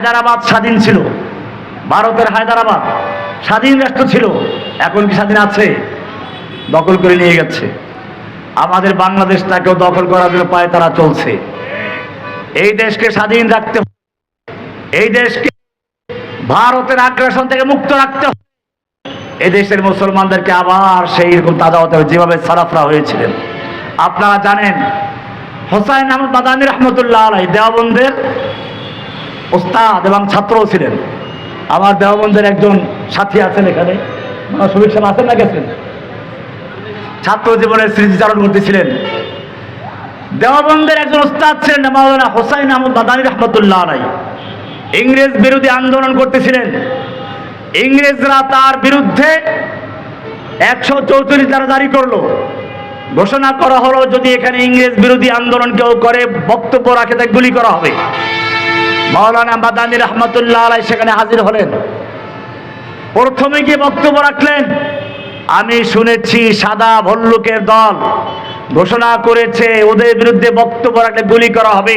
হায়দ্রাবাদ স্বাধীন ছিল। ভারতের হায়দ্রাবাদ স্বাধীন রাষ্ট্র ছিল। এখন কি স্বাধীন আছে? দখল করে নিয়ে গেছে। আমাদের বাংলাদেশটাকেও দখল করার জন্য পায়ে তারা চলছে। এই দেশকে স্বাধীন রাখতে। এই দেশকে ভারতের আগ্রাসন থেকে মুক্ত রাখতে এই দেশের মুসলমানদেরকে আবার সেই রকম তাজা হতে হবে যেভাবে সারাফরা হয়েছিলেন। আপনারা জানেন, হোসাইন আহমদ বাদানি রহমতুল্লাহ আলাই দেওবন্দের ওস্তাদ এবং ছাত্রও ছিলেন। আমার দেওবন্দের একজন সাথী আছেন এখানে। শফিক সাহেব আছেন না গেছেন? ছাত্র জীবনের স্মৃতিচারণ করতেছিলেন দেওবন্দের একজন ওস্তাদ ছিলেন মাওলানা হোসাইন আহমদ বাদানি রহমতুল্লাহ আলাই ইংরেজ বিরোধী আন্দোলন করতেছিলেন ইংরেজরা তার বিরুদ্ধে একশো চৌত্রিশ দ্বারা জারি করল। ঘোষণা করা হলো, যদি এখানে ইংরেজ বিরোধী আন্দোলন কেউ করে, বক্তব্য রাখে তাকে গুলি করা হবে। মাওলানা বাদানি রহমতুল্লাহ আলাই সেখানে হাজির হলেন। প্রথমে গিয়ে বক্তব্য রাখলেন, আমি শুনেছি সাদা ভল্লুকের দল ঘোষণা করেছে, ওদের বিরুদ্ধে বক্তব্য রাখলে গুলি করা হবে।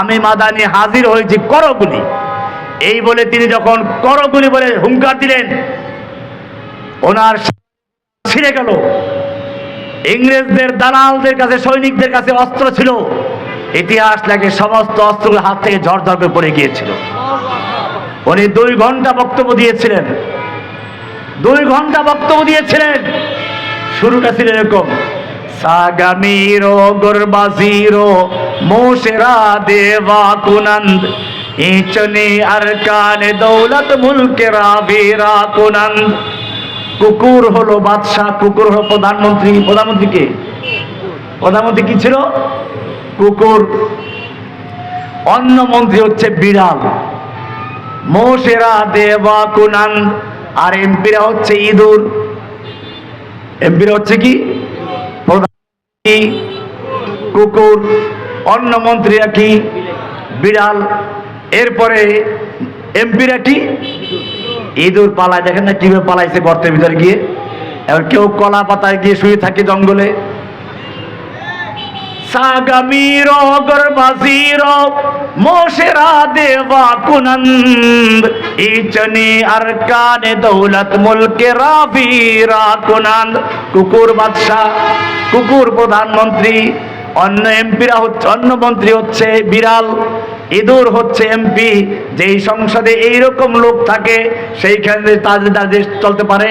আমি মাদানি হাজির হয়েছি, করো গুলি। এই বলে তিনি যখন করো গুলি বলে হুঙ্কার দিলেন, ওনার ছিঁড়ে গেল। ইংরেজদের দালালদের কাছে, সৈনিকদের কাছে অস্ত্র ছিল। ইতিহাস লাগে সমস্ত অস্ত্রগুলো হাত থেকে ঝড়ঝড় করে পড়ে গিয়েছিল। উনি দুই ঘণ্টা বক্তব্য দিয়েছিলেন। দুই ঘণ্টা বক্তব্য দিয়েছিলেন। শুরুটা ছিল এরকম, সাগামিরো, গুরবাজিরো, মোশেরা, দেবা, কুনন্দ, ইচনে, আরকানে, দৌলত, মুলকেরা, বীরা, কুনন্দ। কুকুর হলো বাদশাহ, কুকুর হলো প্রধানমন্ত্রী প্রধানমন্ত্রী কে? প্রধানমন্ত্রী কি ছিল? কুকুর। অন্য মন্ত্রী হচ্ছে বিড়াল। মোশেরা দেবা কুনান, আর এমপিরা হচ্ছে ইঁদুর। এমপিরা হচ্ছে কি? কুকুর। অন্য মন্ত্রীরা কি? বিড়াল। এরপরে এমপিরা কি? ইঁদুর পালায়। দেখেন না কীভাবে পালাইছে গর্তের ভিতরে গিয়ে। এবার কেউ কলা পাতায় গিয়ে শুয়ে থাকে জঙ্গলে। সাগামিরো গর্বাজিরো মোশেরা দেবা কুনন্দ। ইচনি আরকানে দৌলত মুলকে রাবিরা কুনন্দ। কুকুর বাদশাহ, কুকুর প্রধানমন্ত্রী, অন্য এমপিরা হচ্ছে, অন্য মন্ত্রী হচ্ছে বিড়াল, ইঁদুর হচ্ছে এমপি। যেই সংসদে এইরকম লোক থাকে, সেইখানে তাদের তাদের চলতে পারে।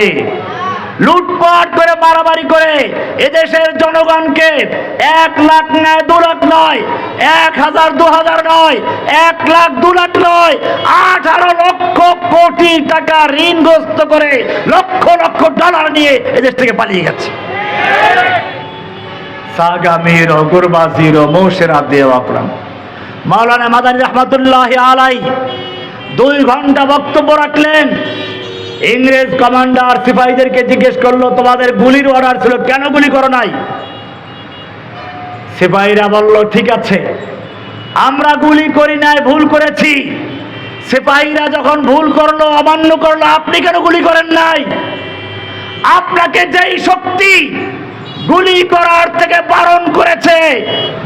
লুটপাট করে মারামারি করে এদেশের জনগণকে এক লাখ নয় দু লাখ নয়, এক হাজার দু হাজার নয়, এক লাখ দু লাখ নয়, আঠারো লক্ষ কোটি টাকা ঋণগ্রস্ত করে লক্ষ লক্ষ ডলার নিয়ে এদেশ থেকে পালিয়ে গেছে। সাগামির গুরবাজির মৌসেরা মাওলানা মাদানী রহমতুল্লাহ আলাই দুই ঘণ্টা বক্তব্য রাখলেন ইংরেজ কমান্ডার সিপাহীদেরকে জিজ্ঞেস করল, তোমাদের গুলির অর্ডার ছিল, কেন গুলি করো নাই? সিপাহীরা বলল, ঠিক আছে, আমরা গুলি করি নাই, ভুল করেছি। সিপাহীরা যখন ভুল করল, অমান্য করল, আপনি কেন গুলি করেন নাই? আপনাকে যেই শক্তি গুলি করার থেকে বারণ করেছে,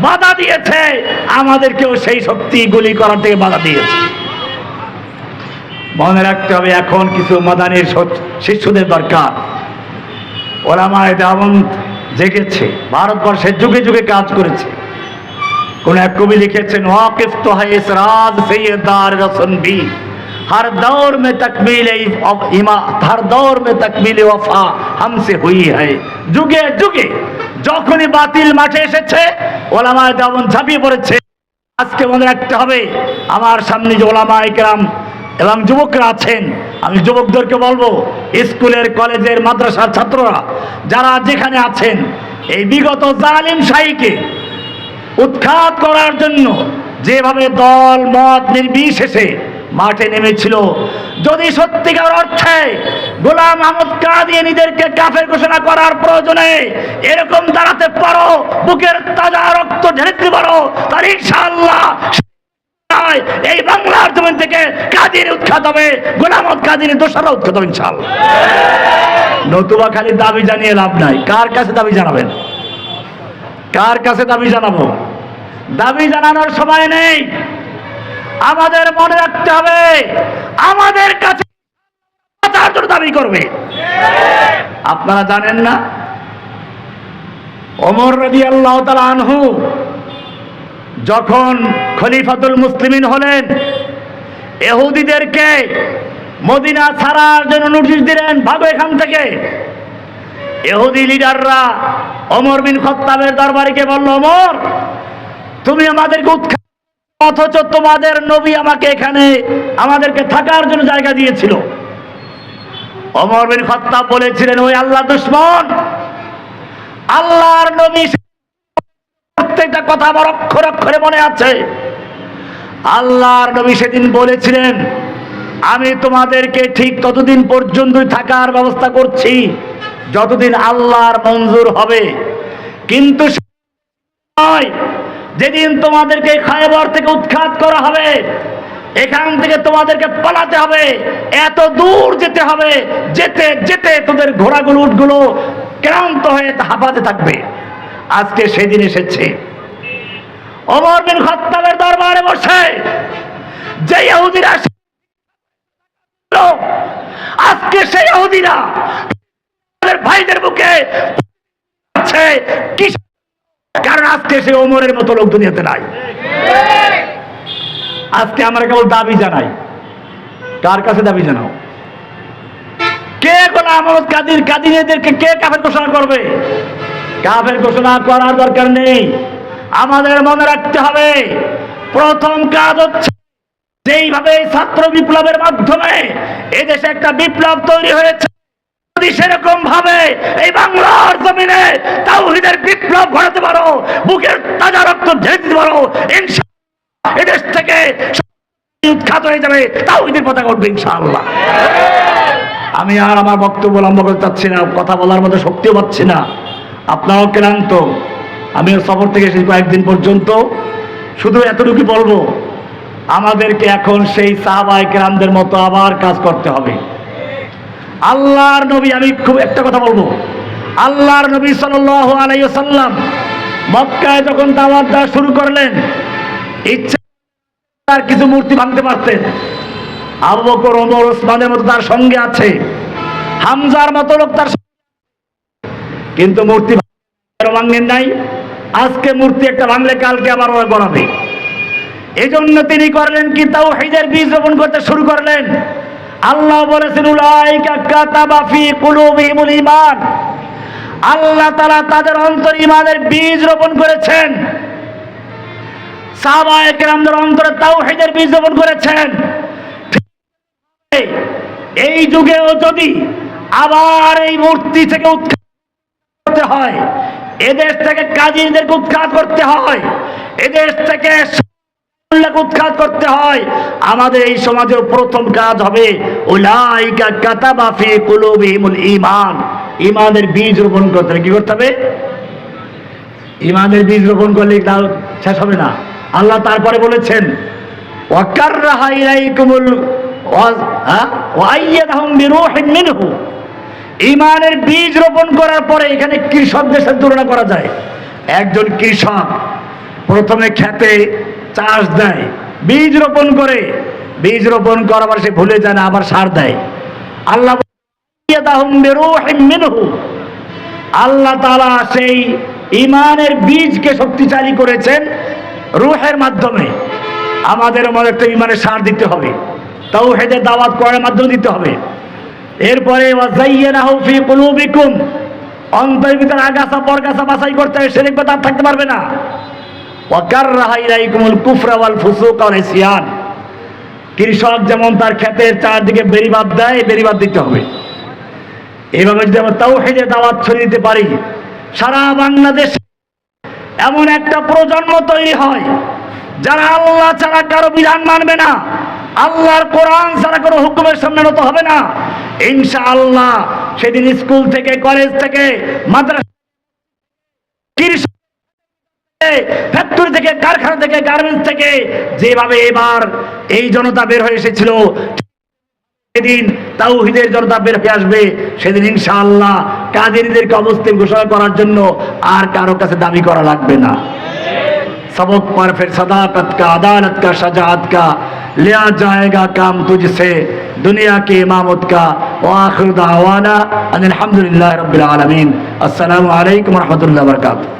বাধা দিয়েছে, আমাদেরকেও সেই শক্তি গুলি করার থেকে বাধা দিয়েছে। মনে রাখতে হবে এখন কিছু মাদানির শিশুদের দরকার। ওলামায় দামন জেগেছে, ভারতবর্ষে যুগে যুগে কাজ করেছে। কোন এক কবি লিখেছেন, ওয়াকিফ তো হাইসরাজ সৈয়দার রসনবি হর দৌর মে তকমিল হর দৌর মে তকমিল ওফা হামসে হুই হয় যুগে যুগে যখনই বাতিল মাঠে এসেছে, ওলামায় দামন ঝাঁপিয়ে পড়েছে। আজকে মনে রাখতে হবে, আমার সামনে যে ওলামায় কেরাম এবং যুবকরা আছেন, আমি যুবকদেরকে বলব, স্কুলের কলেজের মাদ্রাসার ছাত্ররা, যারা যেখানে আছেন, এই বিগত জালিম শাহীকে উৎখাত করার জন্য যেভাবে দল, মত নির্বিশেষে মাঠে নেমেছিল, যদি সত্যিকার অর্থে গোলাম আহমদ কাদিয়ানিদেরকে কাফের ঘোষণা করার প্রয়োজনে এরকম দাঁড়াতে পারো, বুকের তাজা রক্ত ঢেলে দিতে পারো তার ইনশাআল্লাহ নয়, এই বাংলার জমিন থেকে কাদির উৎখাত হবে গোলামত কাদির দোষরা উৎখাত হবে ইনশাআল্লাহ। নতুবা খালি দাবি জানিয়ে লাভ নাই। কার কাছে দাবি জানাবেন? কার কাছে দাবি জানাব? দাবি জানানোর সময় নেই। আমাদের মনে রাখতে হবে আমাদের কাছে দাবি করবে। আপনারা জানেন না? ওমর রবি আল্লাহ আনহু যখন খলিফাতুল মুসলিমিন হলেন এহুদিদেরকে মদিনা ছাড়ার জন্য নোটিশ দিলেন, ভাগো এখান থেকে। এহুদি লিডাররা অমর বিন খত্তাবের দরবারিকে বলল অমর তুমি আমাদেরকে উৎখাত অথচ তোমাদের নবী আমাকে এখানে আমাদেরকে থাকার জন্য জায়গা দিয়েছিল। অমর বিন খত্তাব বলেছিলেন, ওই আল্লাহ দুশ্মন, আল্লাহর নবী প্রত্যেকটা কথা আমার অক্ষর অক্ষরে মনে আছে। আল্লাহর নবী সেদিন বলেছিলেন, আমি তোমাদেরকে ঠিক ততদিন পর্যন্তই থাকার ব্যবস্থা করছি, যতদিন আল্লাহর মঞ্জুর হবে। কিন্তু যেদিন তোমাদেরকে খায়বর থেকে উৎখাত করা হবে, এখান থেকে তোমাদেরকে পালাতে হবে, এত দূর যেতে হবে, যেতে যেতে তোদের ঘোড়াগুলো উঠগুলো ক্লান্ত হয়ে হাঁপাতে থাকবে। আজকে সেদিন এসেছে। অমর বিন খত্তাবের দরবারে বসে যে ইহুদিরা আজকে সেই ইহুদিরা ভাইদের বুকে কারণ আজকে সে ওমরের মতো লোক দুনিয়াতে নাই। আজকে আমরা কেবল দাবি জানাই। কার কাছে দাবি জানাও? কে গোলাম মোহাম্মদ কাদির কাদিনীদেরকে কে কাফের ঘোষণা করবে? কাফের ঘোষণা করার দরকার নেই। আমাদের মনে রাখতে হবে, প্রথম কাজ হচ্ছে যেইভাবে ছাত্র বিপ্লবের মাধ্যমে এদেশে একটা বিপ্লব তৈরি হয়েছে সেরকম ভাবে এই বাংলার জমিনে বিপ্লব ঘটাতে পারো, বুকের তাজা রক্ত পারো এদেশ থেকে উৎখাত হয়ে যাবে, তাওহিদের পতাকা উঠবে ইনশাআল্লাহ। আমি আর আমার বক্তব্য লম্বা করতে চাচ্ছি না, কথা বলার মতো শক্তিও পাচ্ছি না। আপনারাও ক্লান্ত। আমিও সফর থেকে এসেছি কয়েকদিন পর্যন্ত। শুধু এতটুকু বলব, আমাদেরকে এখন সেই সাহাবাই কেরামদের মতো আবার কাজ করতে হবে। আল্লাহর নবী, আমি খুব একটা কথা বলব। আল্লাহর নবী সাল্লাল্লাহু আলাইহি সাল্লাম মক্কায় যখন দাওয়াত দেওয়া শুরু করলেন, ইচ্ছা তার কিছু মূর্তি ভাঙতে পারতেন। আবু বকর, ওমর, ওসমানের মতো তার সঙ্গে আছে। হামজার মতো লোক তার কিন্তু মূর্তি ভাঙেন নাই। আজকে মূর্তি একটা ভাঙলে কালকে আবার ওরা গড়াবে। এই জন্য তিনি করলেন কি? তাও হেদের বীজ রোপণ করতে শুরু করলেন। আল্লাহ বলেছেন আল্লাহ তারা তাদের অন্তর ইমানের বীজ রোপণ করেছেন। অন্তরে তাওহীদের বীজ রোপণ করেছেন। এই যুগেও যদি আবার এই মূর্তি থেকে উৎখাত করতে হয়। এদেশ থেকে উৎখাত করতে হয়। এদেশ থেকে উৎখাত করতে হয়। আমাদের এই সমাজের প্রথম কাজ হবে বীজ রোপণ করতে হবে। কি করতে হবে? বীজ রোপণ করলে তাও শেষ হবে না। আল্লাহ তারপরে বলেছেন, ওয়াকাররাহা ইলাইকুমুল মিনহু। ঈমানের বীজ রোপণ করার পরে এখানে কৃষকদের সাথে তুলনা করা যায়। একজন কৃষক প্রথমে খেতে চাষ দেয়, বীজ রোপণ করে। বীজ রোপণ করার সে ভুলে যায় না, আবার সার দেয়। আল্লাহ আল্লাহ তাআলা সেই ইমানের বীজকে শক্তিশালী করেছেন রুহের মাধ্যমে। আমাদের মধ্যে একটা ইমানের সার দিতে হবে তাও হেদের দাওয়াত করার মাধ্যমে দিতে হবে। এরপরে অন্তরের ভিতরে আগাছা, পরগাছা বাছাই করতে হবে সেরেক তার থাকতে পারবে না। কৃষক যেমন তার ক্ষেতের চারদিকে বেরিবাদ দেয় বেরিবাদ দিতে হবে। এইভাবে যদি আমরা তাওহীদের দাওয়াত ছড়িয়ে দিতে পারি, সারা বাংলাদেশ এমন একটা প্রজন্ম তৈরি হয়, যারা আল্লাহ ছাড়া কারও বিধান মানবে না। আল্লাহর কোরআন ছাড়া কোনো হুকুমের সামনে নত হবে না। ইনশা আল্লাহ সেদিন স্কুল থেকে, কলেজ থেকে, মাদ্রাসা ফ্যাক্টরি থেকে, কারখানা থেকে, গার্মেন্টস থেকে, যেভাবে এবার এই জনতা বের হয়ে এসেছিল, সেদিন তাওহিদের জনতা বের হয়ে আসবে, সেদিন ইনশাআল্লাহ কাদেরীদেরকে অবস্থান ঘোষণা করার জন্য আর কারও কাছে দাবি করা লাগবে না। সবক পারফের সাদাকাত কা, আদালত কা সাজাত लिया जाएगा काम तुझसे दुनिया की इमामत का व आखिर दावाना अल्हम्दुलिल्लाह रब्बिल आलमीन अस्सलामु अलैकुम व रहमतुल्लाहि व बरकातहू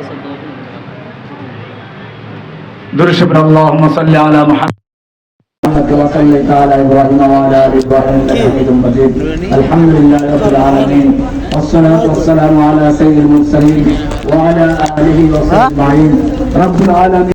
दुरुशब अल्लाहुम्मा सल्लि अला मुहम्मद وصليت على ابراهيم وعلى ال ابراهيم انك حميد مجيد الحمد لله رب العالمين والصلاه والسلام على سيد المرسلين وعلى اله وصحبه اجمعين رب العالمين